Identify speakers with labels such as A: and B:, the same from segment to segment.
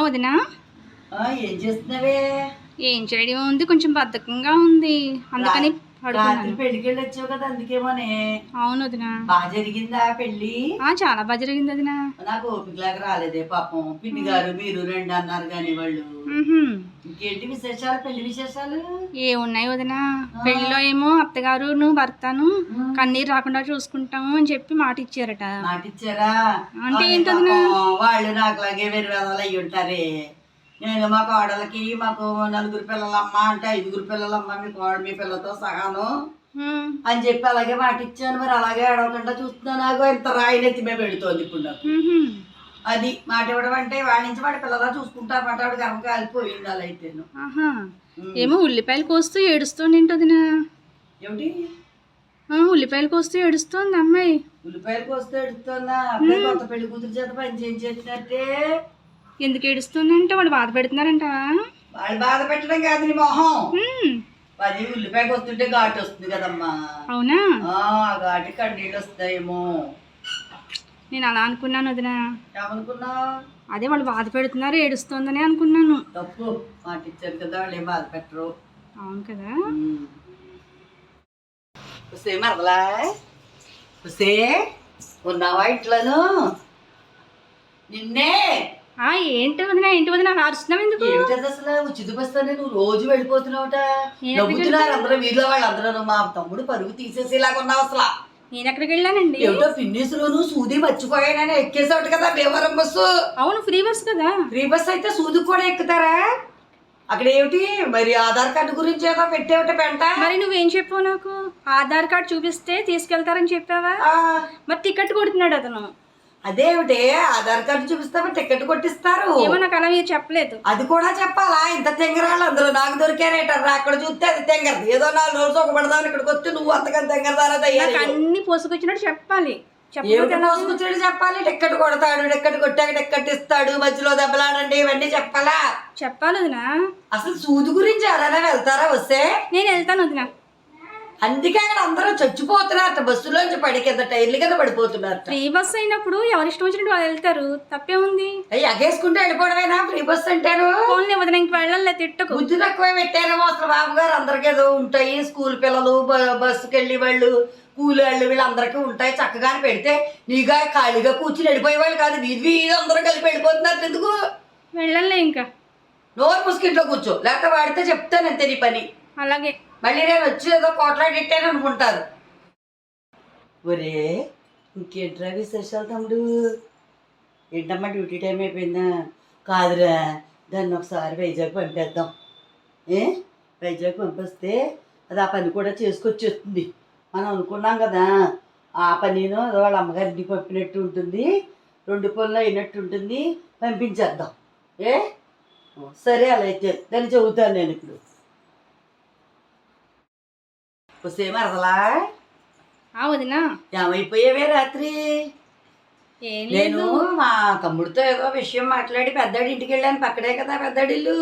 A: వదినా.
B: ఏం చేస్తున్నావే?
A: ఏం చేయడం ఉంది కొంచెం బద్ధకంగా ఉంది. అందుకని
B: రాత్రి
A: పడుకున్నాను.
B: పెళ్ళికి వెళ్ళి వచ్చావు కదా అందుకేమోనే.
A: అవును వదినా.
B: బాగా జరిగిందా పెళ్ళి
A: ఆ, చాలా బాగా జరిగింది వదినా.
B: నాకు ఓపికలాగా రాలేదే పాపం. పిన్ని గారు మీరు రెండు అన్నారు కానీ వాళ్ళు. ఇంకేంటి విశేషాలు? పెళ్ళి విశేషాలు?
A: ఏమున్నాయి వదినా? పెళ్ళిలో ఏమో అత్తగారు నువ్వు భర్తను కన్నీరు రాకుండా చూసుకుంటాము అని చెప్పి మాట ఇచ్చారట
B: మాట ఇచ్చారా
A: అంటే ఏంటి
B: వాళ్ళు నాకులాగే వేరు వేదాలు అయ్యి ఉంటారే నేను మా కోడలకి మాకు నలుగురు పిల్లలమ్మ అంటే ఐదుగురు పిల్లలమ్మ మీ కోడ మీ పిల్లతో సహాను.
A: మ్,
B: అని చెప్పి అలాగే మాట ఇచ్చాను మరి అలాగే అడగకుండా చూస్తున్నా నాకు ఇంత రాయి నెత్తి మీద పెడుతోంది ఇప్పుడు నాకు. అది మాట ఇవ్వడం అంటే వాడి నుంచి వాడి పిల్లలా చూసుకుంటా మాట వాడు గర్భ కాలిపోయింది అలా అయితే
A: ఏమో ఉల్లిపాయలు కోస్తూ ఏడుస్తోంది ఏంటి వదినా
B: ఏమిటి
A: ఉల్లిపాయలు కోస్తూ ఏడుస్తోంది అమ్మాయి.
B: ఉల్లిపాయలకు వస్తే ఎడుతుందా అప్పుడే కొత్త పెళ్ళి కూతురు చేత పని చేయించేసినట్టే.
A: ఎందుకు ఏడుస్తుందంటే? వాడు బాధ పెడుతున్నారంట.
B: వాళ్ళు బాధ పెట్టడం కాదు నీ మొహం. అది ఉల్లిపాయకి వస్తుంటే ఘాటు వస్తుంది కదమ్మా.
A: అవునా?
B: ఆ ఘాటు కన్నీళ్ళు వస్తాయేమో.
A: నేను అలా అనుకున్నాను వదినా.
B: ఏమనుకున్నావు
A: అదే వాళ్ళు బాధ పెడుతున్నారు ఏడుస్తోందని అనుకున్నాను.
B: తప్పు. మాట ఇచ్చారు కదా వాళ్ళు ఏం బాధ పెట్టరు.
A: అవును కదా?
B: వస్తే మరదలా? వస్తే ఉన్నావా ఇంట్లోను? నిన్నే
A: ఏంటి వదినా ఏంటి వదినా అలా అరుస్తున్నావు ఎందుకు?
B: ఏమిటది అసలు ఉచిత బస్తానే నువ్వు రోజు వెళ్ళిపోతున్నావుట.
A: నేను
B: నవ్వుతున్నారు అందరూ వీధిలో వాళ్ళందరూ. మా తమ్ముడు పరుగు తీసేసేలాగా ఉన్నావు అసలు.
A: నేను ఎక్కడికి వెళ్ళానండి?
B: ఏమిటో పిన్నిసులోను సూది మర్చిపోయానని ఎక్కేసావుట కదా భీమవరం బస్సు.
A: అవును ఫ్రీ బస్ కదా.
B: ఫ్రీ బస్ అయితే సూది కూడా ఎక్కుతారా? అక్కడ ఏమిటి? మరి ఆధార్ కార్డు గురించి ఏదో పెట్టేవిట పెంట.
A: మరి నువ్వేం చెప్పావు నాకు? ఆధార్ కార్డ్ చూపిస్తే తీసుకెళ్తారని చెప్పావా?
B: ఆ,
A: మరి టికెట్ కొడుతున్నాడు అతను.
B: అదేమిటి ఆధార్ కార్డు చూపిస్తామని టికెట్ కొట్టిస్తారు.
A: ఏమో నాకు అలా మీరు చెప్పలేదు.
B: అది కూడా చెప్పాలా? ఇంత తెంగరాళ్ళు అందరూ నాకు దొరికారేటారు అక్కడ చూస్తే అది తెంగరది. ఏదో నాలుగు రోజులు ఒక పడదామని ఇక్కడికి వచ్చి నువ్వు అంతకన్నా తెంగరదారా
A: నాకు
B: తయారు
A: అన్ని పోసుకొచ్చినట్టు చెప్పాలి?
B: మోసుకొచ్చాడు చెప్పాలి? టిక్కెట్ కొడతాడు టిక్కెట్ కొట్టాక టిక్కెట్ ఇస్తాడు మధ్యలో దెబ్బలాడండి ఇవన్నీ చెప్పాలా?
A: చెప్పాలి వదినా.
B: అసలు సూది గురించి ఎవరైనా వెళ్తారా వస్తే?
A: నేను వెళ్తాను వదినా.
B: అందుకే అక్కడ అందరూ చచ్చిపోతున్నారు బస్సులోంచి పడి కింద టైర్లు కింద పడిపోతున్నారు.
A: ఫ్రీ బస్ అయినప్పుడు ఎవరి ఇష్టం వచ్చినట్టు వాళ్ళు వెళ్తారు. తప్పే ఉంది
B: అయ్యి ఎగేసుకుంటూ వెళ్ళిపోవడమేనా ఫ్రీ బస్ అంటారు
A: ఫోన్లే వదిన ఇంక వెళ్ళాలి తిట్టకు.
B: బుద్ధి తక్కువ పెట్టారేమో అసలు బాబు గారు. అందరికీ ఏదో ఉంటాయి. స్కూల్ పిల్లలు బస్సుకి వెళ్ళి వాళ్ళు కూలి వాళ్ళు వీళ్ళందరికీ ఉంటాయి. చక్కగానే పెడితే నీగా ఖాళీగా కూర్చుని వెళ్ళిపోయేవాళ్ళు కాదు. వీధి వీధి అందరూ కలిపి వెళ్ళిపోతున్నారు ఎందుకు?
A: వెళ్ళాలి ఇంకా.
B: నోరు ముసుకింట్లో కూర్చో. లేకపోతే వాడితే చెప్తాను అంతే నీ పని.
A: అలాగే.
B: మళ్ళీ నేను వచ్చి ఏదో కోట్లాడిట్టాను అనుకుంటారు. ఒరే ఇంకేంట్రా విశేషాలు తమ్ముడు? ఏంటమ్మా డ్యూటీ టైం అయిపోయిందా? కాదురా దాన్ని ఒకసారి వైజాగ్ పంపేద్దాం. ఏ? వైజాగ్ పంపిస్తే అది ఆ పని కూడా చేసుకొచ్చేస్తుంది. మనం అనుకున్నాం కదా ఆ పనిను వాళ్ళ అమ్మగారిని పంపినట్టు ఉంటుంది రెండు పనులు అయినట్టు ఉంటుంది పంపించేద్దాం. ఏ? సరే అలా అయితే. దాన్ని చెబుతాను నేను ఇప్పుడు. వస్తే మరదలా
A: ఆ వదినా
B: ఏమైపోయావే రాత్రి? నేను మా తమ్ముడితో ఏదో విషయం మాట్లాడి పెద్దాడి ఇంటికి వెళ్ళాను పక్కనే కదా పెద్దాడిల్లు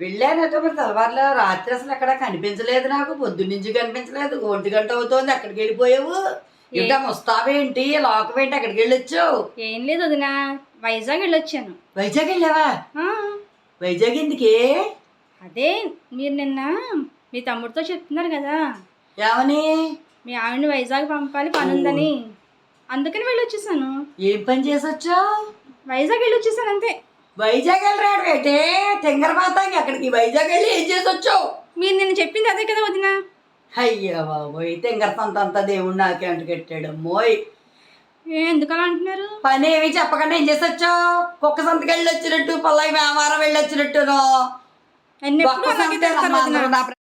B: వెళ్ళాను అయితే మరి తెల్లవారులో రాత్రి అసలు ఎక్కడ కనిపించలేదు నాకు పొద్దున్న నుంచి కనిపించలేదు ఒంటి గంట అవుతోంది అక్కడికి వెళ్ళిపోయావు? ఇంకా ముస్తావేంటి లోకమేంటి అక్కడికి వెళ్ళొచ్చావు?
A: ఏం లేదు వదినా వైజాగ్ వెళ్ళొచ్చాను.
B: వైజాగ్ వెళ్ళావా? వైజాగ్ ఎందుకే?
A: అదే మీరు నిన్న మీ తమ్ముడితో చెప్తున్నారు కదా.
B: ఏమని?
A: మీ ఆవిడని వైజాగ్ పంపాలి పని ఉందని అందుకని వెళ్ళొచ్చేసాను
B: ఏం పని చేసొచ్చావు?
A: వైజాగ్ వెళ్ళొచ్చేసాను అంతే.
B: వైజాగ్ వెళ్ళరాడు ఏంటే తెంగరపాతాకి అక్కడికి వైజాగ్ వెళ్ళి ఏం చేసొచ్చావు?
A: మీరు నిన్న చెప్పింది అదే కదా వదినా.
B: అయ్యా బాబోయ్ తెంగరతంత అంత దేవుడు నాకే అంటు కట్టాడు మోయ్
A: ఏ, ఎందుకు అలా అంటున్నారు?
B: పని ఏమి చెప్పకుండా ఏం చేసొచ్చావు? కుక్క సంతకి వెళ్ళి వచ్చినట్టు పల్లవి వ్యాపారం వెళ్ళి వచ్చినట్టును